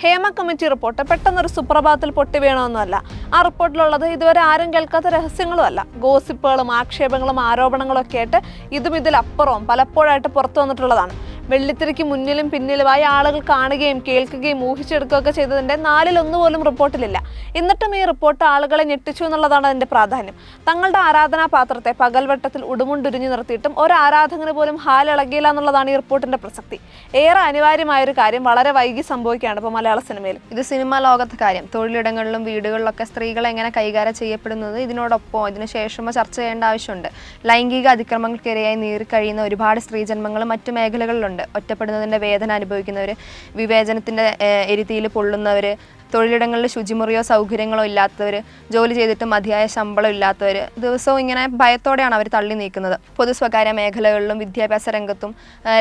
Hema committee report പെട്ടെന്നൊരു സുപ്രഭാതത്തിൽ പൊട്ടി വീണമെന്നല്ല ആ റിപ്പോർട്ടിലുള്ളത് ഇതുവരെ ആരും കേൾക്കാത്ത രഹസ്യങ്ങളും അല്ല ഗോസിപ്പുകളും ആക്ഷേപങ്ങളും ആരോപണങ്ങളും ഒക്കെ ആയിട്ട് ഇതും ഇതിലപ്പുറവും പലപ്പോഴായിട്ട് പുറത്തു വന്നിട്ടുള്ളതാണ്. വെള്ളിത്തിരയ്ക്ക് മുന്നിലും പിന്നിലുമായി ആളുകൾ കാണുകയും കേൾക്കുകയും ഊഹിച്ചെടുക്കുകയൊക്കെ ചെയ്തതിന്റെ നാലിലൊന്നു പോലും റിപ്പോർട്ടിലില്ല. എന്നിട്ടും ഈ റിപ്പോർട്ട് ആളുകളെ ഞെട്ടിച്ചു എന്നുള്ളതാണ് അതിന്റെ പ്രാധാന്യം. തങ്ങളുടെ ആരാധനാപാത്രത്തെ പകൽവട്ടത്തിൽ ഉടുമുണ്ടുരിഞ്ഞു നിർത്തിയിട്ടും ഒരു ആരാധകന് പോലും ഹാലിളകിയില്ല എന്നുള്ളതാണ് ഈ റിപ്പോർട്ടിന്റെ പ്രസക്തി. ഏറെ അനിവാര്യമായ ഒരു കാര്യം വളരെ വൈകി സംഭവിക്കുകയാണ് ഇപ്പോൾ മലയാള സിനിമയിൽ. ഇത് സിനിമാ ലോകത്തെ കാര്യം. തൊഴിലിടങ്ങളിലും വീടുകളിലൊക്കെ സ്ത്രീകൾ എങ്ങനെ കൈകാര്യം ചെയ്യപ്പെടുന്നത് ഇതിനോടൊപ്പം ഇതിനുശേഷമോ ചർച്ച ചെയ്യേണ്ട ആവശ്യമുണ്ട്. ലൈംഗിക അതിക്രമങ്ങൾക്കിരയായി നീറി കഴിയുന്ന ഒരുപാട് സ്ത്രീജന്മങ്ങളും മറ്റു മേഖലകളിലുണ്ട്. ഒറ്റപ്പെടുന്നതിന്റെ വേദന അനുഭവിക്കുന്നവർ വിവേചനത്തിന്റെ എരുതിയിൽ പൊള്ളുന്നവർ തൊഴിലിടങ്ങളിൽ ശുചിമുറിയോ സൗകര്യങ്ങളോ ഇല്ലാത്തവർ ജോലി ചെയ്തിട്ട് മതിയായ ശമ്പളം ഇല്ലാത്തവർ ദിവസവും ഇങ്ങനെ ഭയത്തോടെയാണ് അവർ തള്ളി നീക്കുന്നത്. പൊതു സ്വകാര്യ മേഖലകളിലും വിദ്യാഭ്യാസ രംഗത്തും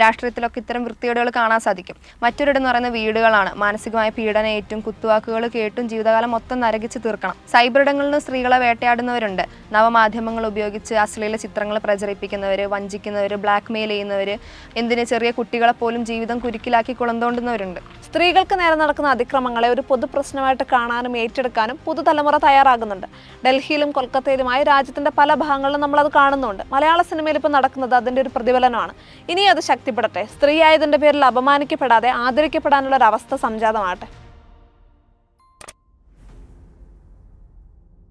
രാഷ്ട്രീയത്തിലൊക്കെ ഇത്തരം വൃത്തികേടുകൾ കാണാൻ സാധിക്കും. മറ്റൊരിടം എന്ന് പറയുന്ന വീടുകളാണ്. മാനസികമായ പീഡനയേറ്റും കുത്തുവാക്കുകൾ കേട്ടും ജീവിതകാലം മൊത്തം നരകിച്ച് തീർക്കണം. സൈബർ ഇടങ്ങളിലും സ്ത്രീകളെ വേട്ടയാടുന്നവരുണ്ട്. നവമാധ്യമങ്ങൾ ഉപയോഗിച്ച് അശ്ലീല ചിത്രങ്ങൾ പ്രചരിപ്പിക്കുന്നവർ വഞ്ചിക്കുന്നവർ ബ്ലാക്ക് മെയിൽ ചെയ്യുന്നവർ എന്തിന് ചെറിയ കുട്ടികളെ പോലും ജീവിതം കുരുക്കിലാക്കി കുളന്തോണ്ടുന്നവരുണ്ട്. സ്ത്രീകൾക്ക് നേരെ നടക്കുന്ന അതിക്രമങ്ങളെ ഒരു പൊതുപ്രശ്നമായിട്ട് കാണാനും ഏറ്റെടുക്കാനും പുതുതലമുറ തയ്യാറാകുന്നുണ്ട്. ഡൽഹിയിലും കൊൽക്കത്തയിലുമായി രാജ്യത്തിന്റെ പല ഭാഗങ്ങളിലും നമ്മൾ അത് കാണുന്നുണ്ട്. മലയാള സിനിമയിൽ ഇപ്പോൾ നടക്കുന്നത് അതിന്റെ ഒരു പ്രതിഫലനമാണ്. ഇനി അത് ശക്തിപ്പെടട്ടെ. സ്ത്രീ പേരിൽ അപമാനിക്കപ്പെടാതെ ആദരിക്കപ്പെടാനുള്ള ഒരു അവസ്ഥ സംജാതമാകട്ടെ.